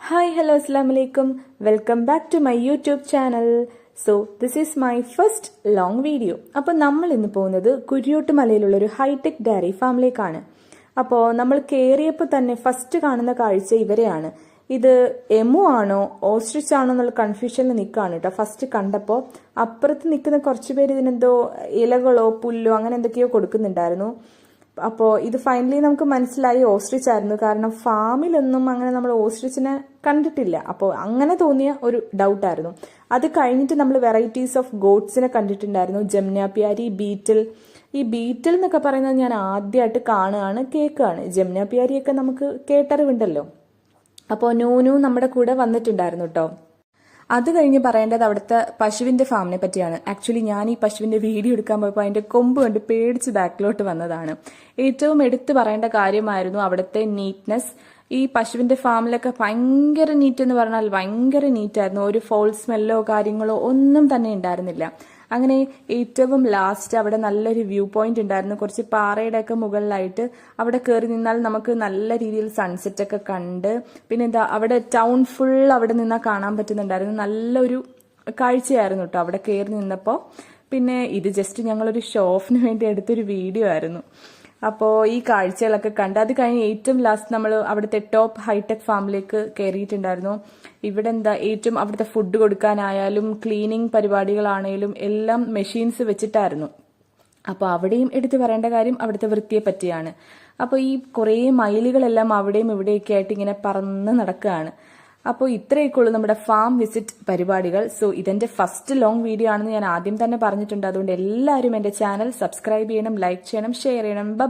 Hi hello അസ്സാം വലൈക്കും welcome back to my YouTube channel so this is my first long video അപ്പോൾ നമ്മൾ ഇന്ന് പോകുന്നത് കുരിയോട്ടുമലയിലുള്ള ഒരു ഹൈടെക് ഡയറി ഫാമിലേക്കാണ് അപ്പോൾ നമ്മൾ കയറിയപ്പോൾ തന്നെ ഫസ്റ്റ് കാണുന്ന കാഴ്ച ഇവരെയാണ്. ഇത് എമു ആണോ ഓസ്ട്രിച്ച് ആണോ എന്നുള്ള കൺഫ്യൂഷനിൽ നിൽക്കുകയാണ് കേട്ടോ ഫസ്റ്റ് കണ്ടപ്പോൾ അപ്പുറത്ത് നിൽക്കുന്ന കുറച്ച് പേര് ഇതിനെന്തോ ഇലകളോ പുല്ലോ അങ്ങനെ എന്തൊക്കെയോ കൊടുക്കുന്നുണ്ടായിരുന്നു. അപ്പോൾ ഇത് ഫൈനലി നമുക്ക് മനസ്സിലായി ഓസ്ട്രിച്ചായിരുന്നു കാരണം ഫാമിലൊന്നും അങ്ങനെ നമ്മൾ ഓസ്ട്രിച്ചിനെ കണ്ടിട്ടില്ല. അപ്പോൾ അങ്ങനെ തോന്നിയ ഒരു ഡൗട്ടായിരുന്നു അത് കഴിഞ്ഞിട്ട് നമ്മൾ വെറൈറ്റീസ് ഓഫ് ഗോഡ്സിനെ കണ്ടിട്ടുണ്ടായിരുന്നു. ജംനാപ്യാരി ബീറ്റിൽ ഈ ബീറ്റിൽ എന്നൊക്കെ പറയുന്നത് ഞാൻ ആദ്യമായിട്ട് കാണുകയാണ് കേൾക്കുകയാണ്. ജംനാപ്യാരിയൊക്കെ നമുക്ക് കേട്ടറിവുണ്ടല്ലോ. അപ്പോൾ നൂനു നമ്മുടെ കൂടെ വന്നിട്ടുണ്ടായിരുന്നു കേട്ടോ അത് കഴിഞ്ഞ് പറയേണ്ടത് അവിടുത്തെ പശുവിന്റെ ഫാമിനെ പറ്റിയാണ്. ആക്ച്വലി ഞാൻ ഈ പശുവിന്റെ വീഡിയോ എടുക്കാൻ പോയപ്പോൾ അതിന്റെ കൊമ്പ് കണ്ട് പേടിച്ച് ബാക്കിലോട്ട് വന്നതാണ്. ഏറ്റവും എടുത്തു പറയേണ്ട കാര്യമായിരുന്നു അവിടുത്തെ നീറ്റ്നെസ് ഈ പശുവിന്റെ ഫാമിലൊക്കെ ഭയങ്കര നീറ്റ് എന്ന് പറഞ്ഞാൽ ഭയങ്കര നീറ്റായിരുന്നു ഒരു ഫോൾ സ്മെല്ലോ കാര്യങ്ങളോ ഒന്നും തന്നെ ഉണ്ടായിരുന്നില്ല. അങ്ങനെ ഏറ്റവും ലാസ്റ്റ് അവിടെ നല്ലൊരു വ്യൂ പോയിന്റ് ഉണ്ടായിരുന്നു. കുറച്ച് പാറയുടെ ഒക്കെ മുകളിലായിട്ട് അവിടെ കയറി നിന്നാൽ നമുക്ക് നല്ല രീതിയിൽ സൺസെറ്റ് ഒക്കെ കണ്ട് പിന്നെ എന്താ അവിടെ ടൗൺ ഫുൾ അവിടെ നിന്നാൽ കാണാൻ പറ്റുന്നുണ്ടായിരുന്നു. നല്ലൊരു കാഴ്ചയായിരുന്നു കേട്ടോ അവിടെ കയറി നിന്നപ്പോൾ പിന്നെ ഇത് ജസ്റ്റ് ഞങ്ങളൊരു ഷോഫിന് വേണ്ടി എടുത്തൊരു വീഡിയോ ആയിരുന്നു. അപ്പോൾ ഈ കാഴ്ചകളൊക്കെ കണ്ട് അത് കഴിഞ്ഞ് ഏറ്റവും ലാസ്റ്റ് നമ്മൾ അവിടുത്തെ ടോപ്പ് ഹൈടെക് ഫാമിലേക്ക് കയറിയിട്ടുണ്ടായിരുന്നു ഇവിടെ എന്താ ഏറ്റവും അവിടുത്തെ ഫുഡ് കൊടുക്കാനായാലും ക്ലീനിങ് പരിപാടികളാണേലും എല്ലാം മെഷീൻസ് വെച്ചിട്ടായിരുന്നു. അപ്പോൾ അവിടെയും എടുത്തു പറയേണ്ട കാര്യം അവിടുത്തെ വൃത്തിയെ പറ്റിയാണ്. അപ്പോൾ ഈ കുറേ മൈലുകളെല്ലാം അവിടെയും ഇവിടെയൊക്കെ ആയിട്ട് ഇങ്ങനെ പറന്ന് നടക്കുകയാണ്. അപ്പോൾ ഇത്രയൊക്കെ ഉള്ളൂ നമ്മുടെ ഫാം വിസിറ്റ് പരിപാടികൾ. സോ ഇതെന്റെ ഫസ്റ്റ് ലോങ് വീഡിയോ ആണെന്ന് ഞാൻ ആദ്യം തന്നെ പറഞ്ഞിട്ടുണ്ട്. അതുകൊണ്ട് എല്ലാവരും എന്റെ ചാനൽ സബ്സ്ക്രൈബ് ചെയ്യണം ലൈക്ക് ചെയ്യണം ഷെയർ ചെയ്യണം. ബൈ